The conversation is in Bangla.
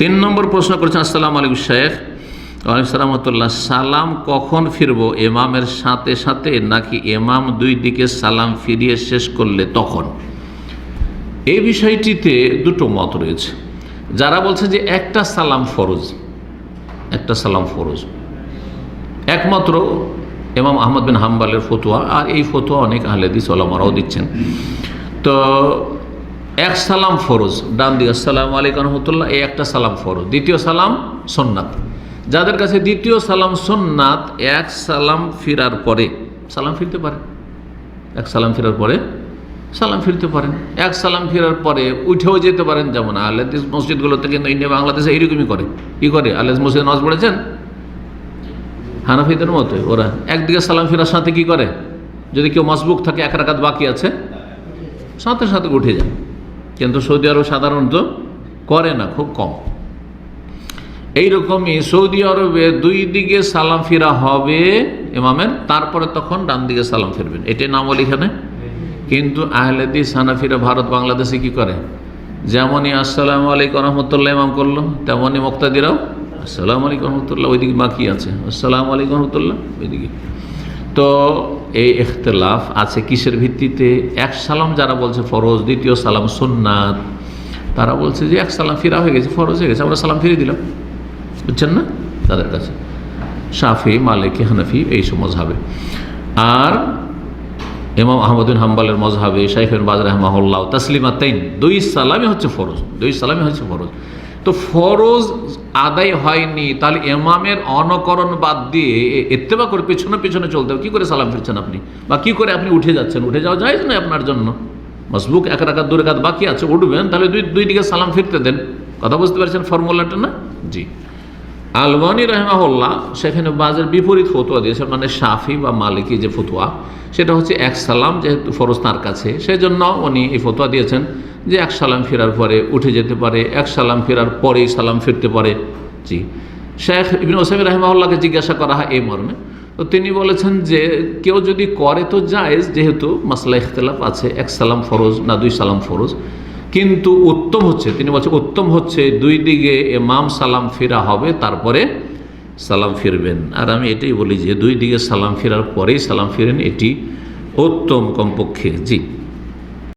তিন নম্বর প্রশ্ন করেছেন, আসসালাম আলাইকুম শেখ। ওয়ালাইকুম সালামতুল্লাহ। সালাম কখন ফিরবো? এমামের সাথে সাথে নাকি এমাম দুই দিকে সালাম ফিরিয়ে শেষ করলে তখন? এই বিষয়টিতে দুটো মত রয়েছে। যারা বলছে যে একটা সালাম ফরজ, একটা সালাম ফরজ। একমাত্র এমাম আহমদ বিন হাম্বালের ফতোয়া, আর এই ফতোয়া অনেক আহলেদিস ওলামারাও দিচ্ছেন। তো এক সালাম ফরজ, ডান দিকে আসসালামু আলাইকুম রহমতুল্লাহ, এই একটা সালাম ফরজ। দ্বিতীয় সালাম সোননাথ যাদের কাছে দ্বিতীয় সালাম সোননাথ এক সালাম ফিরার পরে, সালাম ফিরতে পারে। এক সালাম ফেরার পরে, সালাম ফিরতে পারেন। এক সালাম ফেরার পরে উঠেও যেতে পারেন যেমন আহলেদিস মসজিদগুলোতে কিন্তু ইন্ডিয়া বাংলাদেশে এইরকমই করে। কি করে? আহলেদ মসজিদ নামাজ পড়েছেন? হানাফিদের মতো ওরা। একদিকে সালাম ফেরার সাথে কি করে? যদি কেউ মসবুক থাকে, এক রাকাত বাকি আছে, সাথে সাথে উঠে যায়। কিন্তু সৌদি আরব সাধারণত করে না, খুব কম। এইরকমই সৌদি আরবে দুই দিকে সালাম ফিরা হবে ইমামের, তারপরে তখন ডান দিকে সালাম ফিরবেন। এটাই নাম বলি এখানে কিন্তু আহলেদি সানাফিরা ভারত, বাংলাদেশে কি করে? যেমনই আসসালামু আলাইকুম রহমতুল্লাহ ইমাম করল, তেমনই মুক্তাদিরাও আসসালামু আলাইকুম রহমতুল্লাহ, ওইদিকে বাকি আছে। আসসালামু আলাইকুম রহমতুল্লাহ, ওইদিকে। তো এই ইখতলাফ আছে কিসের ভিত্তিতে? এক সালাম যারা বলছে ফরজ, দ্বিতীয় সালাম সুন্নাত। তারা বলছে যে এক সালাম ফিরা হয়ে গেছে, ফরজ হয়ে গেছে, আমরা সালাম ফিরে দিলাম। বুঝছেন না? তাদের কাছে। শাফি, মালিকি, হানাফি, এই সব মজহাবে আর ইমাম আহমদিন হাম্বালের মজহাবে শাইফেন বাজ রহমাহুল্লাহ তাসলিমা তাইন দুই সালামই হচ্ছে ফরজ, দুই সালামই হচ্ছে ফরজ। তো ফরজ আদায় হয়নি, তাহলে এমামের অনকরণ বাদ দিয়ে এত্তেবা করে পেছনে পেছনে চলতে হবে। কী করে সালাম ফিরছেন আপনি? বা কী করে আপনি উঠে যাচ্ছেন? উঠে যাওয়া যায় না আপনার জন্য? মসবুক, এক রাখাত দু রাখাত বাকি আছে, উঠবেন, তাহলে দুই দুই দিকে সালাম ফিরতে দেন। কথা বুঝতে পারছেন ফর্মুলাটা না? জি। আলবানি রহমাহুল্লাহ সেখানে বাজের বিপরীত ফতুয়া দিয়েছে মানে সাফি বা মালিকি যে ফতুয়া, সেটা হচ্ছে এক সালাম, যেহেতু ফরজ তার কাছে সেই জন্য উনি এই ফতুয়া দিয়েছেন যে এক সালাম ফেরার পরে উঠে যেতে পারে, এক সালাম ফেরার পরেই সালাম ফিরতে পারে। জি। শেখ ইবিন ওসাইম রহমাউল্লাহকে জিজ্ঞাসা করা হয় এই মর্মে, তো তিনি বলেছেন যে কেউ যদি করে তো জায়েজ, যেহেতু মাসলা ইখতলাফ আছে, এক সালাম ফরজ না দুই সালাম ফরজ কিন্তু উত্তম হচ্ছে, তিনি বলছেন উত্তম হচ্ছে, দুই দিকে এমাম সালাম ফিরা হবে, তারপরে সালাম ফিরবেন। আর আমি এটাই বলি যে, দুই দিকে সালাম ফেরার পরেই সালাম ফিরেন, এটি উত্তম কমপক্ষে। জি।